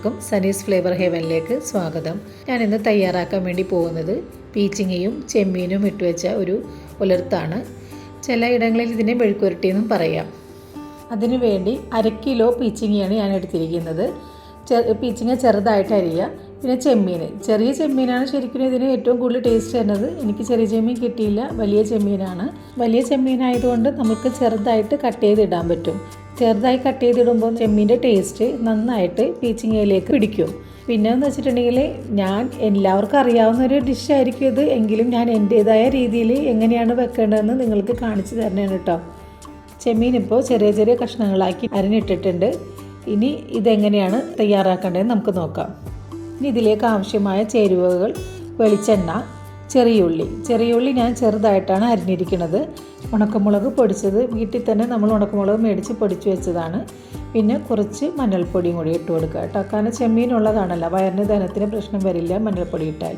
എല്ലാവർക്കും സനീസ് ഫ്ലേവർ ഹെവനിലേക്ക് സ്വാഗതം. ഞാൻ ഇന്ന് തയ്യാറാക്കാൻ വേണ്ടി പോകുന്നത് പീച്ചിങ്ങയും ചെമ്മീനും ഇട്ടുവെച്ച ഒരു ഉലർത്താണ് ചിലയിടങ്ങളിൽ ഇതിനെ മെഴുക്കുരട്ടിയെന്നും പറയാം. അതിനു വേണ്ടി അര കിലോ പീച്ചിങ്ങയാണ് ഞാൻ എടുത്തിരിക്കുന്നത്. പീച്ചിങ്ങ ചെറുതായിട്ട് അരിയുക പിന്നെ ചെമ്മീൻ ചെറിയ ചെമ്മീനാണ് ശരിക്കും ഇതിന് ഏറ്റവും കൂടുതൽ ടേസ്റ്റ് തരുന്നത് എനിക്ക് ചെറിയ ചെമ്മീൻ കിട്ടിയില്ല വലിയ ചെമ്മീനാണ്. വലിയ ചെമ്മീനായതുകൊണ്ട് നമുക്ക് ചെറുതായിട്ട് കട്ട് ചെയ്തിടാൻ പറ്റും. ചെറുതായി കട്ട് ചെയ്തിടുമ്പോൾ ചെമ്മീന്റെ ടേസ്റ്റ് നന്നായിട്ട് പീച്ചിങ്ങയിലേക്ക് പിടിക്കും. പിന്നെ എന്ന് വെച്ചിട്ടുണ്ടെങ്കിൽ ഞാൻ എല്ലാവർക്കും അറിയാവുന്ന ഒരു ഡിഷായിരിക്കും ഇത്. എങ്കിലും ഞാൻ എന്റേതായ രീതിയിൽ എങ്ങനെയാണ് വെക്കേണ്ടതെന്ന് നിങ്ങൾക്ക് കാണിച്ചു തരണേണ് കേട്ടോ ചെമ്മീൻ ഇപ്പോൾ ചെറിയ ചെറിയ കഷ്ണങ്ങളാക്കി അരിഞ്ഞിട്ടിട്ടുണ്ട്. ഇനി ഇതെങ്ങനെയാണ് തയ്യാറാക്കേണ്ടതെന്ന് നമുക്ക് നോക്കാം. ഇനി ഇതിലേക്ക് ആവശ്യമായ ചേരുവകൾ വെളിച്ചെണ്ണ ചെറിയുള്ളി ചെറിയുള്ളി ഞാൻ ചെറുതായിട്ടാണ് അരിഞ്ഞിരിക്കുന്നത്. ഉണക്കമുളക് പൊടിച്ചത് വീട്ടിൽ തന്നെ നമ്മൾ ഉണക്കമുളക് മേടിച്ച് പൊടിച്ച് വെച്ചതാണ്. പിന്നെ കുറച്ച് മഞ്ഞൾപ്പൊടിയും കൂടി ഇട്ട് കൊടുക്കുക കേട്ടോ. കാരണം ചെമ്മീനുള്ളതാണല്ലോ. വയറിന് ധനത്തിന് പ്രശ്നം വരില്ല മഞ്ഞൾപ്പൊടി ഇട്ടാൽ.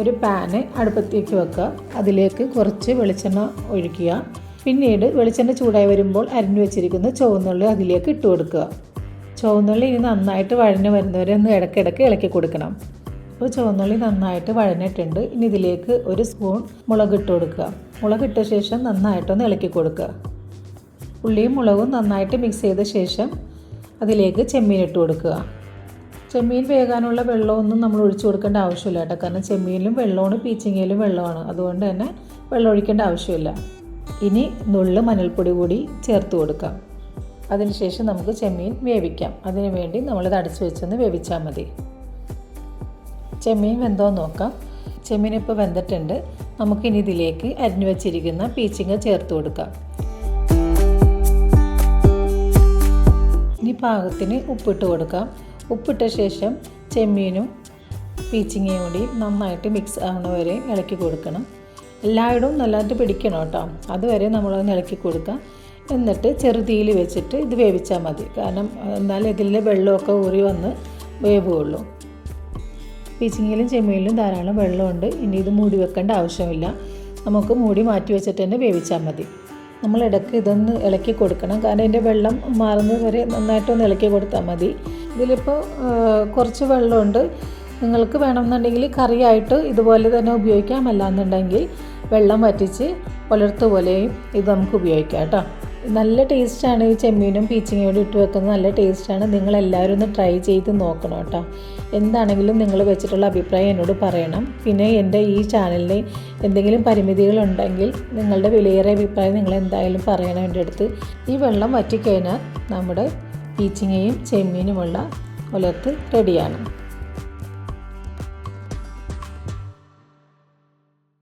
ഒരു പാന് അടുപ്പത്തേക്ക് വെക്കുക. അതിലേക്ക് കുറച്ച് വെളിച്ചെണ്ണ ഒഴിക്കുക. പിന്നീട് വെളിച്ചെണ്ണ ചൂടായി വരുമ്പോൾ അരിഞ്ഞു വെച്ചിരിക്കുന്ന ചുവന്നുള്ളി അതിലേക്ക് ഇട്ട് കൊടുക്കുക. ചുവന്നുള്ളി ഇനി നന്നായിട്ട് വഴഞ്ഞ് വരുന്നവരെ ഒന്ന് ഇടയ്ക്കിടയ്ക്ക് ഇളക്കി കൊടുക്കണം. അപ്പോൾ ചുവന്നുള്ളി നന്നായിട്ട് വഴഞ്ഞിട്ടുണ്ട്. ഇനി ഇതിലേക്ക് ഒരു സ്പൂൺ മുളക് ഇട്ട് കൊടുക്കുക. മുളക് ഇട്ട ശേഷം നന്നായിട്ടൊന്ന് ഇളക്കി കൊടുക്കുക. ഉള്ളിയും മുളകും നന്നായിട്ട് മിക്സ് ചെയ്ത ശേഷം അതിലേക്ക് ചെമ്മീൻ ഇട്ട് കൊടുക്കുക. ചെമ്മീൻ വേകാനുള്ള വെള്ളമൊന്നും നമ്മൾ ഒഴിച്ചു കൊടുക്കേണ്ട ആവശ്യമില്ല കേട്ടോ. കാരണം ചെമ്മീനിലും വെള്ളമാണ് പീച്ചിങ്ങയിലും വെള്ളമാണ്. അതുകൊണ്ട് തന്നെ വെള്ളം ഒഴിക്കേണ്ട ആവശ്യമില്ല. ഇനി നുള്ള് മഞ്ഞൾപ്പൊടി കൂടി ചേർത്ത് കൊടുക്കാം. അതിനുശേഷം നമുക്ക് ചെമ്മീൻ വേവിക്കാം. അതിനു വേണ്ടി നമ്മളിത് അടച്ചു വെച്ചൊന്ന് വേവിച്ചാൽ മതി. ചെമ്മീൻ വെന്തോ നോക്കാം. ചെമ്മീൻ ഇപ്പോൾ വെന്തിട്ടുണ്ട്. നമുക്കിനി ഇതിലേക്ക് അരിഞ്ഞു വെച്ചിരിക്കുന്ന പീച്ചിങ്ങ ചേർത്ത് കൊടുക്കാം. ഇനി പാകത്തിന് ഉപ്പിട്ട് കൊടുക്കാം. ഉപ്പിട്ട ശേഷം ചെമ്മീനും പീച്ചിങ്ങയും കൂടി നന്നായിട്ട് മിക്സ് ആവണ വരെ ഇളക്കി കൊടുക്കണം. എല്ലായിടവും നല്ലതായിട്ട് പിടിക്കണം കേട്ടോ. അതുവരെ നമ്മളൊന്ന് ഇളക്കി കൊടുക്കാം. എന്നിട്ട് ചെറുതീയിൽ വെച്ചിട്ട് ഇത് വേവിച്ചാൽ മതി. കാരണം എന്നാലും ഇതിൽ വെള്ളമൊക്കെ ഊറി വന്ന് വേവുകയുള്ളൂ. പീച്ചിങ്ങയിലും ചെമ്മീനിലും ധാരാളം വെള്ളമുണ്ട്. ഇനി ഇത് മൂടി വെക്കേണ്ട ആവശ്യമില്ല. നമുക്ക് മൂടി മാറ്റി വെച്ചിട്ട് തന്നെ വേവിച്ചാൽ മതി. നമ്മൾ ഇടയ്ക്ക് ഇതൊന്ന് ഇളക്കി കൊടുക്കണം. കാരണം ഇതിന്റെ വെള്ളം മാറുന്നത് വരെ നന്നായിട്ടൊന്ന് ഇളക്കി കൊടുത്താൽ മതി. ഇതിലിപ്പോൾ കുറച്ച് വെള്ളമുണ്ട്. നിങ്ങൾക്ക് വേണമെന്നുണ്ടെങ്കിൽ കറിയായിട്ട് ഇതുപോലെ തന്നെ ഉപയോഗിക്കാം. അല്ലാന്നുണ്ടെങ്കിൽ വെള്ളം വറ്റിച്ച് പുലർത്തുപോലെയും ഇത് നമുക്ക് ഉപയോഗിക്കാം കേട്ടോ. നല്ല ടേസ്റ്റാണ് ഈ ചെമ്മീനും പീച്ചിങ്ങയോടും ഇട്ട് വെക്കുന്നത്. നല്ല ടേസ്റ്റാണ് നിങ്ങളെല്ലാവരും ഒന്ന് ട്രൈ ചെയ്ത് നോക്കണം കേട്ടോ. എന്താണെങ്കിലും നിങ്ങൾ വെച്ചിട്ടുള്ള അഭിപ്രായം എന്നോട് പറയണം. പിന്നെ എന്റെ ഈ ചാനലിന് എന്തെങ്കിലും പരിമിതികളുണ്ടെങ്കിൽ നിങ്ങളുടെ വിലയേറിയ അഭിപ്രായം നിങ്ങൾ എന്തായാലും പറയണം എന്റെ അടുത്ത്. ഈ വെള്ളം വറ്റിക്കഴിഞ്ഞാൽ നമ്മുടെ പീച്ചിങ്ങയും ചെമ്മീനുമുള്ള ഉലർത്ത് റെഡിയാണ്